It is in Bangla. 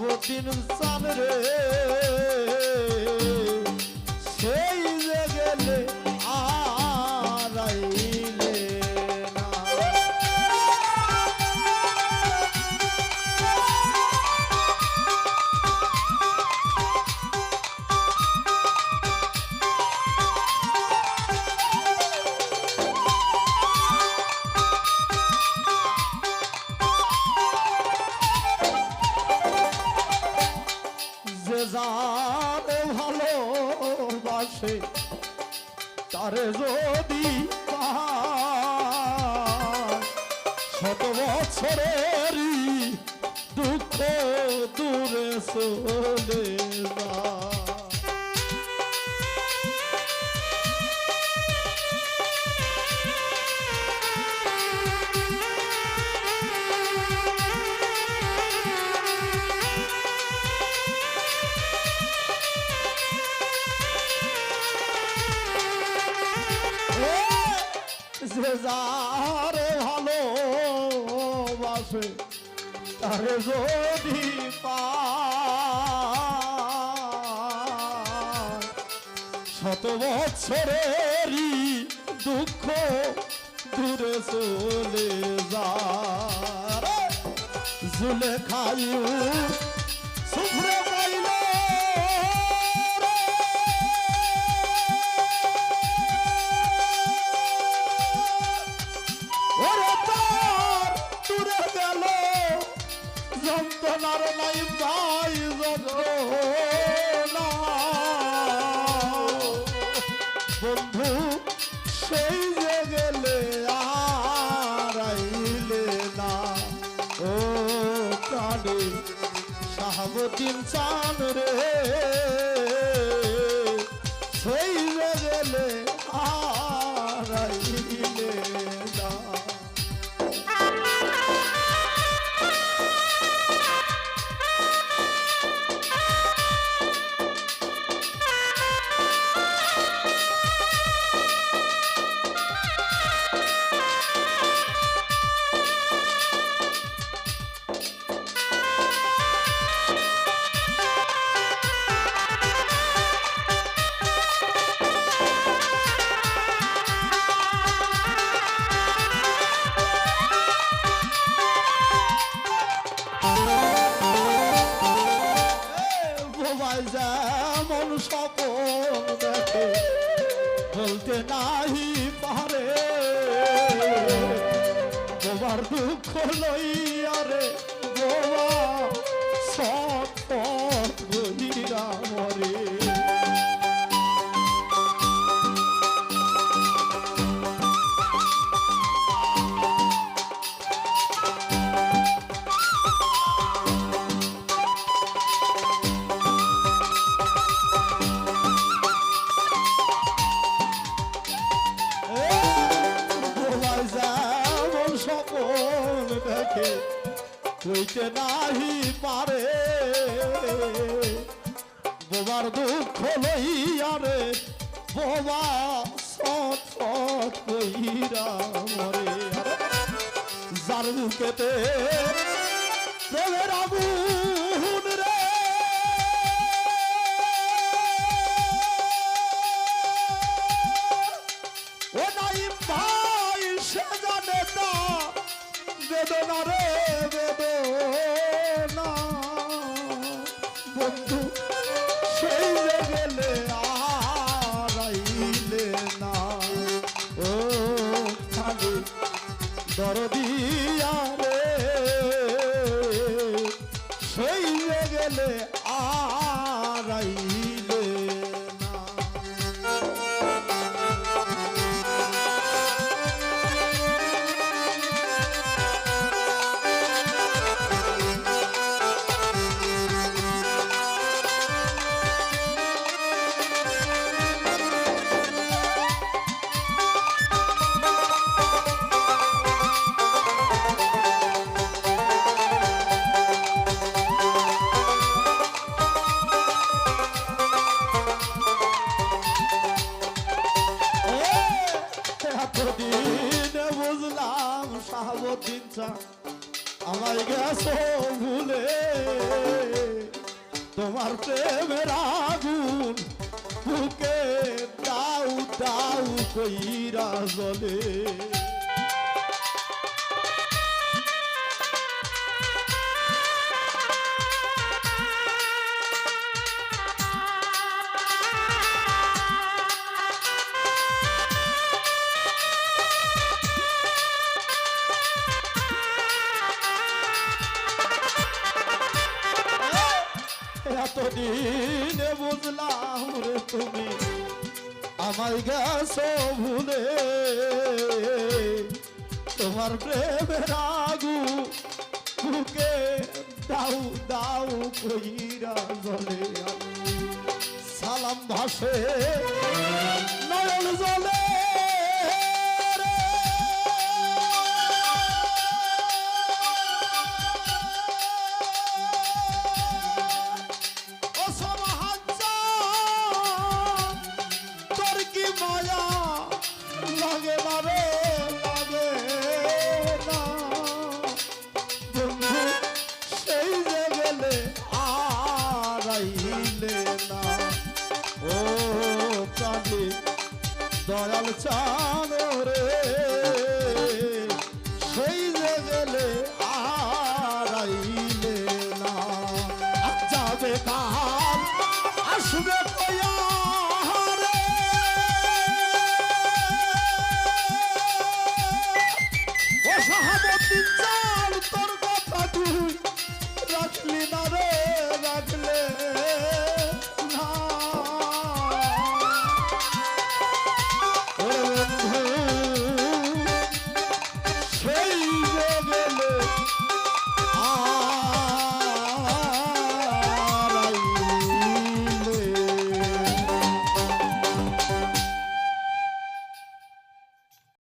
শাহাবুদ্দিন চান রে যারে ভালোবাসে তারে যদি শত বছরেরই দুঃখ দূরে চলে যায়। যে যারে ভালোবাসে তারে যদি শত বছরেরই দুঃখ দূরে চলে যায়। জুলে খাইউ সুফরে গেল। যন্ত্রণার নাই ভাই, যন্ত্রণা। বন্ধু, সেই যে গেলে আর আইলে না। ও প্রাণী, শাহাবুদ্দিন চান রে। সেই দুঃখ লইয়া রে বোবা কইতে নাহি পারে। বোবার দুঃখ লইয়া রে বোবা কইরা মরে। যার বুকেতে প্রেমের আগুন বেদনা রে বেদনা। চা আমায় গেছো ভুলে। তোমার প্রেমের আগুন বুকে দাউ দাউ কইরা জলে এতদিন বুঝলাম রে তুমি আমায় গেছো ভুলে। তোমার প্রেমের আগু বুকে দাউ দাউ কইরা জলে সালাম ভাসে, নয়ন জলে। দয়াল চান রে। সেই যে গেলে আরাইলে না। যাবে আসবে তোর